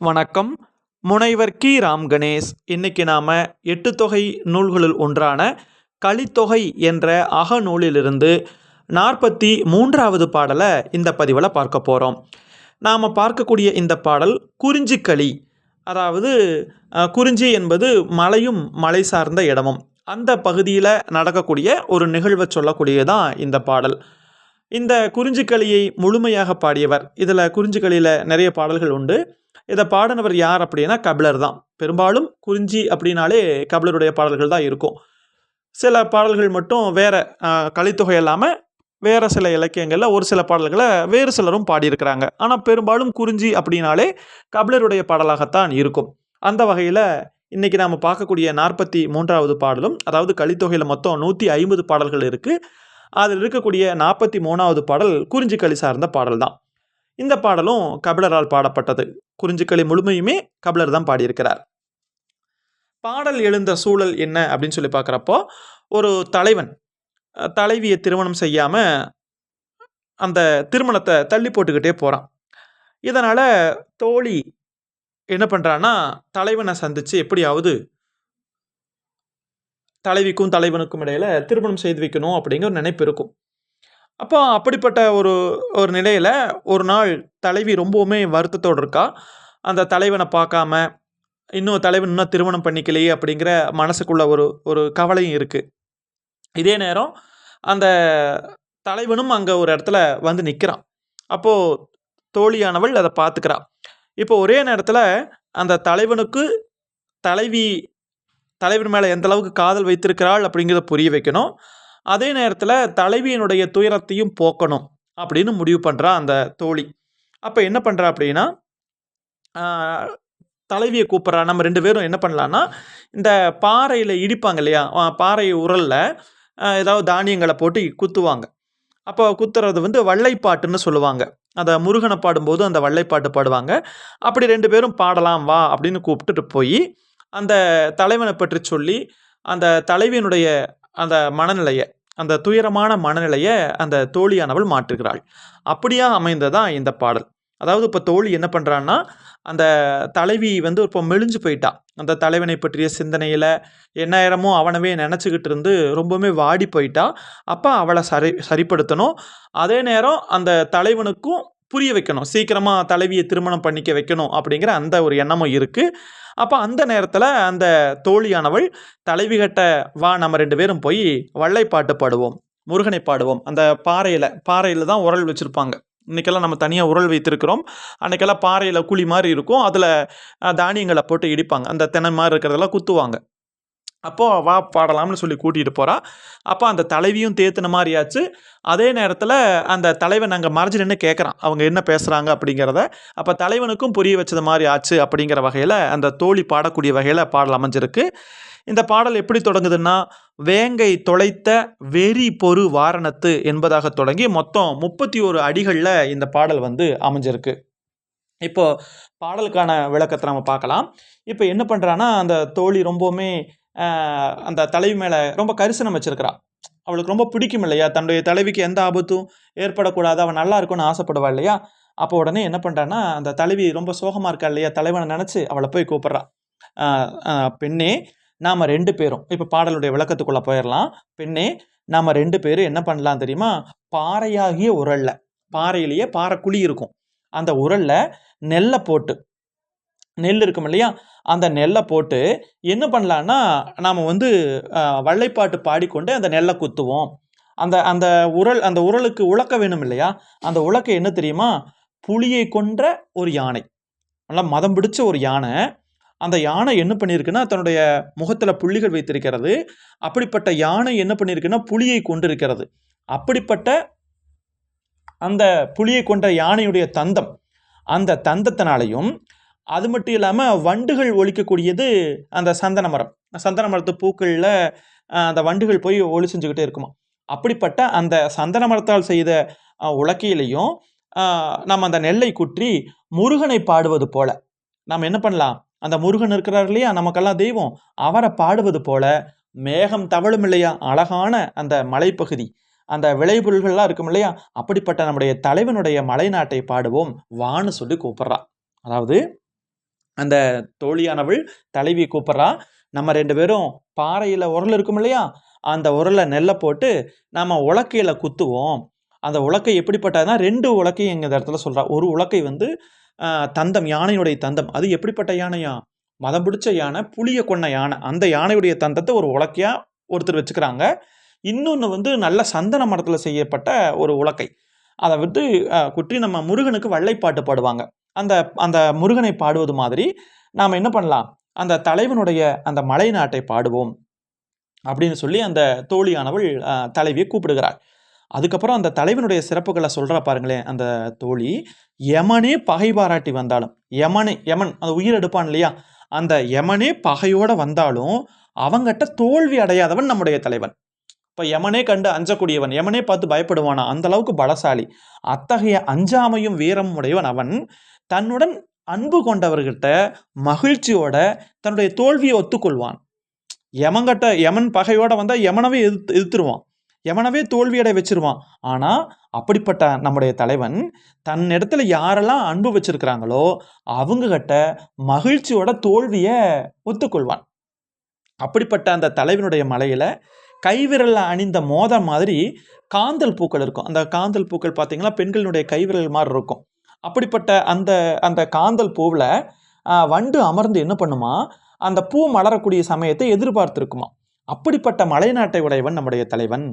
வணக்கம். முனைவர் கி. ராம் கணேஷ். இன்னைக்கு நாம் எட்டு தொகை நூல்களுள் ஒன்றான கலித்தொகை என்ற அகநூலிலிருந்து நாற்பத்தி மூன்றாவது பாடலை இந்த பதிவில் பார்க்க போகிறோம் நாம் பார்க்கக்கூடிய இந்த பாடல் குறிஞ்சிக்களி அதாவது குறிஞ்சி என்பது மலையும் மலை சார்ந்த இடமும். அந்த பகுதியில் நடக்கக்கூடிய ஒரு நிகழ்வை சொல்லக்கூடியதான் இந்த பாடல். இந்த குறிஞ்சிக்களியை முழுமையாக பாடியவர் இதில் குறிஞ்சிக்களியில் நிறைய பாடல்கள் உண்டு. இதை பாடினவர் யார் அப்படின்னா கபிலர் தான். பெரும்பாலும் குறிஞ்சி அப்படின்னாலே கபிலருடைய பாடல்கள் தான் இருக்கும். சில பாடல்கள் மட்டும் வேறு கலித்தொகை இல்லாமல் வேறு சில இலக்கியங்களில் ஒரு சில பாடல்களை வேறு சிலரும் பாடியிருக்கிறாங்க. ஆனால் பெரும்பாலும் குறிஞ்சி அப்படின்னாலே கபிலருடைய பாடலாகத்தான் இருக்கும். அந்த வகையில் இன்றைக்கி நாம் பார்க்கக்கூடிய நாற்பத்தி மூன்றாவது பாடலும் அதாவது கலித்தொகையில் மொத்தம் நூற்றி ஐம்பது பாடல்கள் இருக்குது அதில் இருக்கக்கூடிய நாற்பத்தி மூணாவது பாடல் குறிஞ்சி களி சார்ந்த பாடல் தான். இந்த பாடலும் கபிலரால் பாடப்பட்டது. குறிஞ்சிக்களி முழுமையுமே கபிலர் தான் பாடியிருக்கிறார். பாடல் எழுந்த சூழல் என்ன அப்படின்னு சொல்லி பார்க்குறப்போ ஒரு தலைவன் தலைவியை திருமணம் செய்யாமல் அந்த திருமணத்தை தள்ளி போட்டுக்கிட்டே போகிறான் இதனால் தோழி என்ன பண்ணுறான்னா தலைவனை சந்தித்து எப்படியாவது தலைவிக்கும் தலைவனுக்கும் இடையில திருமணம் செய்து வைக்கணும் அப்படிங்கிற ஒரு நினைப்பு இருக்கும். அப்போ அப்படிப்பட்ட ஒரு ஒரு நிலையில் ஒரு நாள் தலைவி ரொம்பவுமே வருத்தத்தோடு இருக்கா? அந்த தலைவனை பார்க்காம இன்னும் தலைவன் இன்னும் திருமணம் பண்ணிக்கலையே அப்படிங்கிற மனசுக்குள்ள ஒரு ஒரு கவலையும் இருக்குது இதே நேரம் அந்த தலைவனும் அங்கே ஒரு இடத்துல வந்து நிற்கிறான் அப்போது தோழியானவள் அதை பார்த்துக்கிறான் இப்போ ஒரே நேரத்தில் அந்த தலைவனுக்கு தலைவி தலைவன் மேலே எந்த அளவுக்கு காதல் வைத்திருக்கிறாள் அப்படிங்கிறத புரிய வைக்கணும். அதே நேரத்தில் தலைவியினுடைய துயரத்தையும் போக்கணும் அப்படின்னு முடிவு பண்ணுறா அந்த தோழி. அப்போ என்ன பண்ணுறா அப்படின்னா தலைவியை கூப்பிட்றா. நம்ம ரெண்டு பேரும் என்ன பண்ணலான்னா இந்த பாறையில் இடிப்பாங்க இல்லையா? பாறை உரலில் ஏதாவது தானியங்களை போட்டு குத்துவாங்க. அப்போ குத்துறது வந்து வள்ளைப்பாட்டுன்னு சொல்லுவாங்க. அந்த முருகனை பாடும்போது அந்த வள்ளைப்பாட்டு பாடுவாங்க. அப்படி ரெண்டு பேரும் பாடலாம் வா அப்படின்னு கூப்பிட்டுட்டு போய் அந்த தலைவனை பற்றி சொல்லி அந்த தலைவியினுடைய அந்த மனநிலையை அந்த துயரமான மனநிலையை அந்த தோழியானவள் மாற்றுகிறாள். அப்படியா அமைந்ததான் இந்த பாடல். அதாவது இப்போ தோழி என்ன பண்ணுறான்னா அந்த தலைவி வந்து இப்போ மெலிஞ்சு போயிட்டா. அந்த தலைவனை பற்றிய சிந்தனையில் எந்நேரமும் அவனவே நினச்சிக்கிட்டு இருந்து ரொம்பவுமே வாடி போயிட்டா. அப்போ அவளை சரி சரிப்படுத்தணும். அதே நேரம் அந்த தலைவனுக்கும் புரிய வைக்கணும். சீக்கிரமாக தலைவியை திருமணம் பண்ணிக்க வைக்கணும் அப்படிங்கிற அந்த ஒரு எண்ணமும் இருக்குது அப்போ அந்த நேரத்தில் அந்த தோழியானவள் தலைவிகிட்ட வா நம்ம ரெண்டு பேரும் போய் வள்ளைப்பாட்டு பாடுவோம் முருகனை பாடுவோம். அந்த பாறையில் பாறையில் தான் உரல் வச்சுருப்பாங்க. இன்றைக்கெல்லாம் நம்ம தனியாக உரல் வைத்திருக்கிறோம். அன்றைக்கெல்லாம் பாறையில் குழி மாதிரி இருக்கும். அதில் தானியங்களை போட்டு இடிப்பாங்க. அந்த தினை மாதிரி இருக்கிறதெல்லாம் குத்துவாங்க. அப்போது வா பாடலாம்னு சொல்லி கூட்டிகிட்டு போகிறா அப்போ அந்த தலைவியும் தேத்துன மாதிரியாச்சு. அதே நேரத்தில் அந்த தலைவன் அங்கே மறைஞ்சு நின்று கேட்குறான் அவங்க என்ன பேசுகிறாங்க அப்படிங்கிறத. அப்போ தலைவனுக்கும் புரிய வச்சது மாதிரி ஆச்சு அப்படிங்கிற வகையில் அந்த தோழி பாடக்கூடிய வகையில் பாடல் அமைஞ்சிருக்கு. இந்த பாடல் எப்படி தொடங்குதுன்னா வேங்கை தொலைத்த வெறி பொறு வாரணத்து என்பதாக தொடங்கி மொத்தம் முப்பத்தி ஒரு அடிகளில் இந்த பாடல் வந்து அமைஞ்சிருக்கு. இப்போது பாடலுக்கான விளக்கத்தை நம்ம பார்க்கலாம். இப்போ என்ன பண்ணுறான்னா அந்த தோழி ரொம்பவுமே அந்த தலைவி மேலே ரொம்ப கரிசனம் வச்சிருக்கிறா. அவளுக்கு ரொம்ப பிடிக்கும் இல்லையா? தன்னுடைய தலைவிக்கு எந்த ஆபத்தும் ஏற்படக்கூடாது. அவன் நல்லா இருக்கும்னு ஆசைப்படுவா இல்லையா? அப்போ உடனே என்ன பண்ணுறான்னா அந்த தலைவி ரொம்ப சோகமாக இருக்கா இல்லையா? தலைவனை நினச்சி அவளை போய் கூப்பிட்றா. பெண்ணே நாம் ரெண்டு பேரும் இப்போ பாடலுடைய விளக்கத்துக்குள்ளே போயிடலாம் பெண்ணே நாம் ரெண்டு பேரும் என்ன பண்ணலாம் தெரியுமா? பாறையாகிய உரல்ல. பாறையிலேயே பாறை குழி இருக்கும். அந்த உரல்ல நெல்லை போட்டு நெல் இருக்கும் இல்லையா? அந்த நெல்லை போட்டு என்ன பண்ணலான்னா நாம் வந்து வள்ளைப்பாட்டு பாடிக்கொண்டு அந்த நெல்லை குத்துவோம். அந்த அந்த உரல் அந்த உரலுக்கு உழக்க வேணும் இல்லையா? அந்த உலக்க என்ன தெரியுமா? புலியை கொன்ற ஒரு யானை. நல்லா மதம் பிடிச்ச ஒரு யானை. அந்த யானை என்ன பண்ணியிருக்குன்னா தன்னுடைய முகத்தில் புள்ளிகள் வைத்திருக்கிறது. அப்படிப்பட்ட யானை என்ன பண்ணியிருக்குன்னா புலியை கொண்டிருக்கிறது. அப்படிப்பட்ட அந்த புலியை கொண்ட யானையுடைய தந்தம் அந்த தந்தத்தினாலையும் அது மட்டும் இல்லாமல் வண்டுகள் ஒழிக்கக்கூடியது அந்த சந்தன மரம். சந்தன மரத்து பூக்களில் அந்த வண்டுகள் போய் ஒளி செஞ்சுக்கிட்டே இருக்குமா அப்படிப்பட்ட அந்த சந்தன மரத்தால் செய்த உலக்கையிலையும் நம்ம அந்த நெல்லை குற்றி முருகனை பாடுவது போல நாம் என்ன பண்ணலாம்? அந்த முருகன் இருக்கிறார் இல்லையா? நமக்கெல்லாம் தெய்வம். அவரை பாடுவது போல மேகம் தவழும் இல்லையா? அழகான அந்த மலைப்பகுதி அந்த விளைபொருள்கள்லாம் இருக்கும் இல்லையா? அப்படிப்பட்ட நம்முடைய தலைவனுடைய மலைநாட்டை பாடுவோம் வான்னு சொல்லி கூப்பிட்றா. அதாவது அந்த தோழியானவள் தலைவி கூப்பிட்றா. நம்ம ரெண்டு பேரும் பாறையில் உரல் இருக்கும் இல்லையா? அந்த உரலை நெல்லை போட்டு நம்ம உலக்கையில் குத்துவோம். அந்த உலக்கை எப்படிப்பட்டதுன்னா ரெண்டு உலக்கையும் எங்கள் இடத்துல சொல்கிறா ஒரு உலக்கை வந்து தந்தம் யானையுடைய தந்தம். அது எப்படிப்பட்ட யானையா? மதம் பிடிச்ச யானை புளிய கொண்ட யானை. அந்த யானையுடைய தந்தத்தை ஒரு உலக்கையாக ஒருத்தர் வச்சுக்கிறாங்க. இன்னொன்று வந்து நல்ல சந்தன மரத்தில் செய்யப்பட்ட ஒரு உலக்கை. அதை வந்து குற்றி நம்ம முருகனுக்கு வள்ளைப்பாட்டு பாடுவாங்க. அந்த அந்த முருகனை பாடுவது மாதிரி நாம் என்ன பண்ணலாம்? அந்த தலைவனுடைய அந்த மலை நாட்டை பாடுவோம் அப்படின்னு சொல்லி அந்த தோழியானவள் தலைவியை கூப்பிடுகிறாள். அதுக்கப்புறம் அந்த தலைவனுடைய சிறப்புகளை சொல்கிறா பாருங்களேன் அந்த தோழி. யமனே பகை பாராட்டி வந்தாலும் யமனே யமன் அந்த உயிர் எடுப்பான் இல்லையா? அந்த யமனே பகையோட வந்தாலும் அவங்ககிட்ட தோல்வி அடையாதவன் நம்முடைய தலைவன். இப்போ யமனே கண்டு அஞ்சக்கூடியவன் யமனே பார்த்து பயப்படுவானா? அந்த அளவுக்கு பலசாலி. அத்தகைய அஞ்சாமையும் வீரமும் உடையவன் அவன். தன்னுடன் அன்பு கொண்டவர்கிட்ட மகிழ்ச்சியோட தன்னுடைய தோல்வியை ஒத்துக்கொள்வான். யமன்கிட்ட யமன் பகையோட வந்தால் யமனவே எதிர்த்து எதிர்த்துருவான். யமனவே தோல்வியடை வச்சிருவான். ஆனால் அப்படிப்பட்ட நம்முடைய தலைவன் தன்னிடத்துல யாரெல்லாம் அன்பு வச்சிருக்கிறாங்களோ அவங்ககிட்ட மகிழ்ச்சியோட தோல்வியை ஒத்துக்கொள்வான். அப்படிப்பட்ட அந்த தலைவனுடைய மலையில் கைவிரலில் அணிந்த மோத மாதிரி காந்தல் பூக்கள் இருக்கும். அந்த காந்தல் பூக்கள் பார்த்தீங்கன்னா பெண்களினுடைய கைவிரல் மாதிரி இருக்கும். அப்படிப்பட்ட அந்த அந்த காந்தல் பூவில் வண்டு அமர்ந்து என்ன பண்ணுமா? அந்த பூ மலரக்கூடிய சமயத்தை எதிர்பார்த்துருக்குமா? அப்படிப்பட்ட மலைநாட்டை உடையவன் நம்முடைய தலைவன்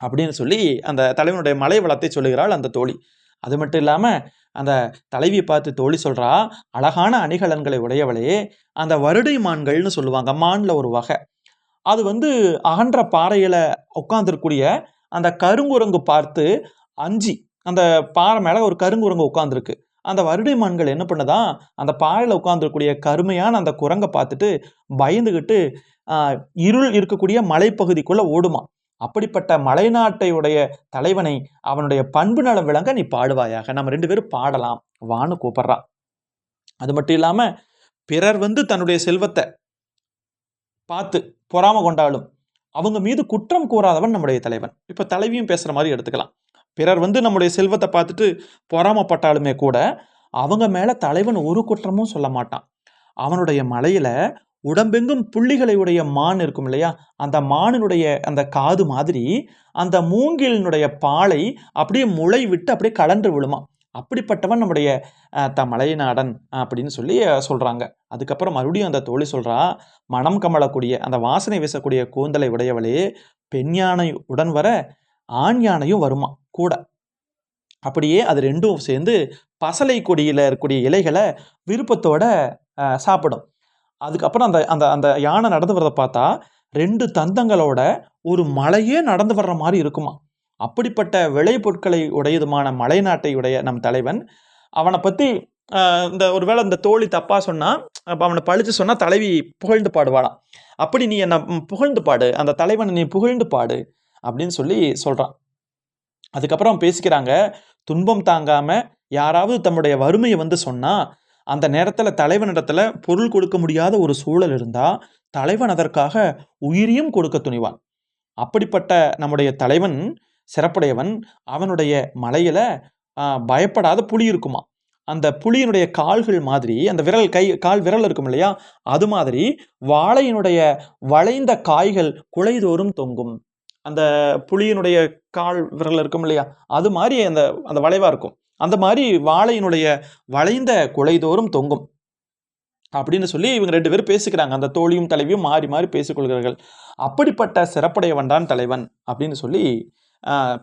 அப்படின்னு சொல்லி அந்த தலைவனுடைய மலை வளத்தை சொல்லுகிறாள் அந்த தோழி. அது மட்டும் இல்லாமல் அந்த தலைவியை பார்த்து தோழி சொல்கிறா அழகான அணிகலன்களை உடையவளே அந்த வருடை மான்கள்னு சொல்லுவாங்க மான்ல ஒரு வகை. அது வந்து அகன்ற பாறையில் உட்காந்துருக்கூடிய அந்த கருங்குரங்கு பார்த்து அஞ்சி அந்த பாறை மேலே ஒரு கருங்குரங்கு உட்காந்துருக்கு அந்த வருடை மான்கள் என்ன பண்ணுதான் அந்த பாறையில் உட்காந்துருக்கூடிய கருமையான அந்த குரங்கை பார்த்துட்டு பயந்துக்கிட்டு இருள் இருக்கக்கூடிய மலைப்பகுதிக்குள்ளே ஓடுமா? அப்படிப்பட்ட மலைநாட்டையுடைய தலைவனை அவனுடைய பண்பு நலம் விளங்க நீ பாடுவாயாக. நம்ம ரெண்டு பேரும் பாடலாம். வான்னு கூப்பிட்றா. அது மட்டும் இல்லாமல் பிறர் வந்து தன்னுடைய செல்வத்தை பார்த்து பொறாம கொண்டாலும் அவங்க மீது குற்றம் கூறாதவன் நம்முடைய தலைவன். இப்போ தலைவியும் பேசுகிற மாதிரி எடுத்துக்கலாம். பிறர் வந்து நம்முடைய செல்வத்தை பார்த்துட்டு பொறாமப்பட்டாலுமே கூட அவங்க மேலே தலைவன் ஒரு குற்றமும் சொல்ல மாட்டான். அவனுடைய மலையில் உடம்பெங்கும் புள்ளிகளை உடைய மான் இருக்கும் இல்லையா? அந்த மானினுடைய அந்த காது மாதிரி அந்த மூங்கிலினுடைய பாலை அப்படியே முளை விட்டு அப்படியே கலன்று விழுமா அப்படிப்பட்டவன் நம்முடைய த மலைநாடன் அப்படின்னு சொல்லி சொல்கிறாங்க அதுக்கப்புறம் மறுபடியும் அந்த தோழி சொல்கிறா மனம் கமலக்கூடிய அந்த வாசனை வீசக்கூடிய கூந்தலை உடையவளே பெண்யானை உடன் வர ஆண் யானையும் வருமா? கூட. அப்படியே அது ரெண்டும் சேர்ந்து பசலை கொடியில் இருக்கக்கூடிய இலைகளை விருப்பத்தோட சாப்பிடும். அதுக்கப்புறம் அந்த அந்த அந்த யானை நடந்து வரதை பார்த்தா ரெண்டு தந்தங்களோட ஒரு மலையே நடந்து வர்ற மாதிரி இருக்குமா? அப்படிப்பட்ட விளைபொருட்களை உடையதுமான மலைநாட்டை உடைய நம் தலைவன் அவனை பற்றி இந்த ஒருவேளை இந்த தோழி தப்பாக சொன்னால் அப்போ அவனை பழித்து சொன்னால் தலைவி புகழ்ந்து பாடுவாளாம். அப்படி நீ என்னை புகழ்ந்து பாடு. அந்த தலைவனை நீ புகழ்ந்து பாடு. அப்படின்னு சொல்லி சொல்கிறான் அதுக்கப்புறம் பேசிக்கிறாங்க துன்பம் தாங்காமல் யாராவது தம்முடைய வறுமையை வந்து சொன்னால் அந்த நேரத்தில் தலைவனிடத்தில் பொருள் கொடுக்க முடியாத ஒரு சூழல் இருந்தால் தலைவன் அதற்காக உயிரையும் கொடுக்க துணிவான். அப்படிப்பட்ட நம்முடைய தலைவன் சிறப்புடையவன் அவனுடைய மலையில் பயப்படாத புலி இருக்குமா? அந்த புலியினுடைய கால்கள் மாதிரி அந்த விரல் கை கால் விரல் இருக்கும் இல்லையா? அது மாதிரி வாழையினுடைய வளைந்த காய்கள் குலைதோறும் தொங்கும். அந்த புலியினுடைய கால் விரல் இருக்கும் இல்லையா? அது மாதிரி அந்த அந்த வளைவாக இருக்கும். அந்த மாதிரி வாழையினுடைய வளைந்த குலைதோறும் தொங்கும். அப்படின்னு சொல்லி இவங்க ரெண்டு பேரும் பேசிக்கிறாங்க. அந்த தோழியும் தலைவியும் மாறி மாறி பேசிக்கொள்கிறார்கள். அப்படிப்பட்ட சிறப்புடையவன் தான் தலைவன் அப்படின்னு சொல்லி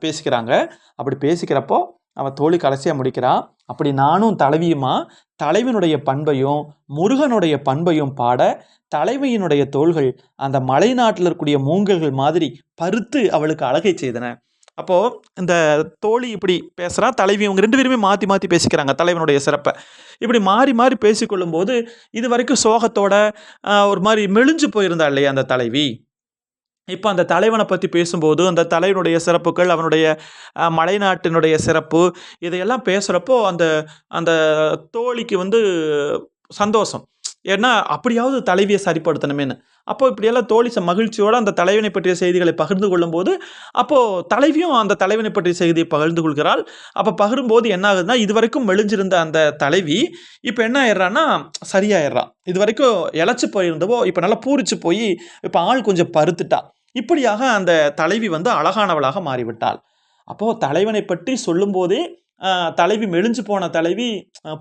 பேசிக்கிறாங்க. அப்படி பேசிக்கிறப்போ அவன் தோழி கடைசியாக முடிக்கிறா. அப்படி நானும் தலைவியுமா தலைவனுடைய பண்பையும் முருகனுடைய பண்பையும் பாட தலைவியினுடைய தோள்கள் அந்த மலை நாட்டில் இருக்கக்கூடிய மூங்கல்கள் மாதிரி பருத்து அவளுக்கு அழகை செய்தன. அப்போது இந்த தோழி இப்படி பேசுகிறான் தலைவி இவங்க ரெண்டு பேருமே மாற்றி மாற்றி பேசிக்கிறாங்க தலைவனுடைய சிறப்பை. இப்படி மாறி மாறி பேசிக்கொள்ளும்போது இது வரைக்கும் சோகத்தோட ஒரு மாதிரி மெலிஞ்சு போயிருந்தா இல்லையா அந்த தலைவி? இப்போ அந்த தலைவனை பற்றி பேசும்போது அந்த தலைவனுடைய சிறப்புகள் அவனுடைய மலைநாட்டினுடைய சிறப்பு இதையெல்லாம் பேசுகிறப்போ அந்த அந்த தோழிக்கு வந்து சந்தோஷம். ஏன்னா அப்படியாவது தலைவியை சரிப்படுத்தணுமேன்னு. அப்போ இப்படியெல்லாம் தோழி மகிழ்ச்சியோடு அந்த தலைவனை பற்றிய செய்திகளை பகிர்ந்து கொள்ளும்போது அப்போது தலைவியும் அந்த தலைவனை பற்றிய செய்தியை பகிர்ந்து கொள்கிறாள். அப்போ பகிரும்போது என்ன ஆகுதுன்னா இதுவரைக்கும் மெலிஞ்சிருந்த அந்த தலைவி இப்போ என்ன ஆயிடுறான்னா சரியாயிடுறான் இது வரைக்கும் இழைச்சி போயிருந்தவோ இப்போ நல்லா பூரிச்சு போய் இப்போ ஆள் கொஞ்சம் பருத்துட்டா. இப்படியாக அந்த தலைவி வந்து அழகானவளாக மாறிவிட்டாள். அப்போது தலைவனை பற்றி சொல்லும்போதே தலைவி மெலிஞ்சு போன தலைவி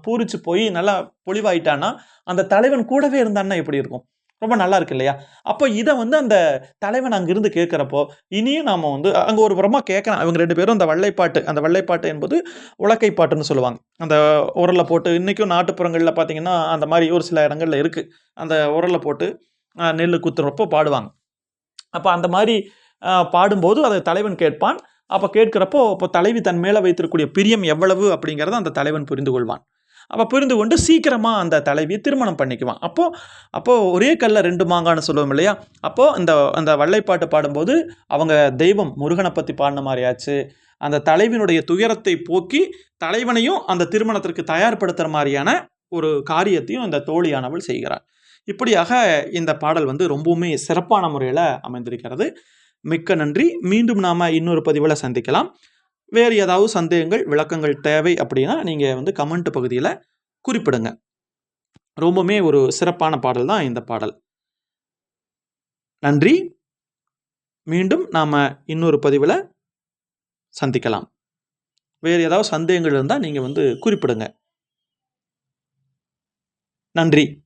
பூரிச்சு போய் நல்லா பொழிவாயிட்டான்னா அந்த தலைவன் கூடவே இருந்தான்னா எப்படி இருக்கும்? ரொம்ப நல்லா இருக்கு இல்லையா? அப்போ இதை வந்து அந்த தலைவன் அங்கிருந்து கேட்குறப்போ இனியும் நாம் வந்து அங்கே ஒரு புறமா கேட்கலாம். இவங்க ரெண்டு பேரும் அந்த வள்ளைப்பாட்டு அந்த வள்ளைப்பாட்டு என்பது உலக்கைப்பாட்டுன்னு சொல்லுவாங்க. அந்த உரலில் போட்டு இன்றைக்கும் நாட்டுப்புறங்களில் பார்த்தீங்கன்னா அந்த மாதிரி ஒரு சில இடங்கள்ல இருக்குது அந்த உரலை போட்டு நெல் குத்துறப்போ பாடுவாங்க. அப்போ அந்த மாதிரி பாடும்போது அதை தலைவன் கேட்பான். அப்போ கேட்கிறப்போ இப்போ தலைவி தன் மேலே வைத்திருக்கக்கூடிய பிரியம் எவ்வளவு அப்படிங்கிறத அந்த தலைவன் புரிந்து கொள்வான். அப்போ புரிந்து கொண்டு சீக்கிரமாக அந்த தலைவியை திருமணம் பண்ணிக்குவான். அப்போது அப்போது ஒரே கல்ல ரெண்டு மாங்கான்னு சொல்லுவோம் இல்லையா? அப்போது அந்த அந்த வள்ளைப்பாட்டு பாடும்போது அவங்க தெய்வம் முருகனை பற்றி பாடின மாதிரியாச்சு அந்த தலைவினுடைய துயரத்தை போக்கி தலைவனையும் அந்த திருமணத்திற்கு தயார்படுத்துகிற மாதிரியான ஒரு காரியத்தையும் இந்த தோழியானவள் செய்கிறாள். இப்படியாக இந்த பாடல் வந்து ரொம்பவுமே சிறப்பான முறையில் அமைந்திருக்கிறது. மிக்க நன்றி. மீண்டும் நாம் இன்னொரு பதிவில் சந்திக்கலாம். வேறு ஏதாவது சந்தேகங்கள் விளக்கங்கள் தேவை அப்படின்னா நீங்கள் வந்து கமெண்ட் பகுதியில் குறிப்பிடுங்க. ரொம்பவுமே ஒரு சிறப்பான பாடல் தான் இந்த பாடல். நன்றி. மீண்டும் நாம் இன்னொரு பதிவில் சந்திக்கலாம். வேறு ஏதாவது சந்தேகங்கள் இருந்தால் நீங்கள் வந்து குறிப்பிடுங்க. நன்றி.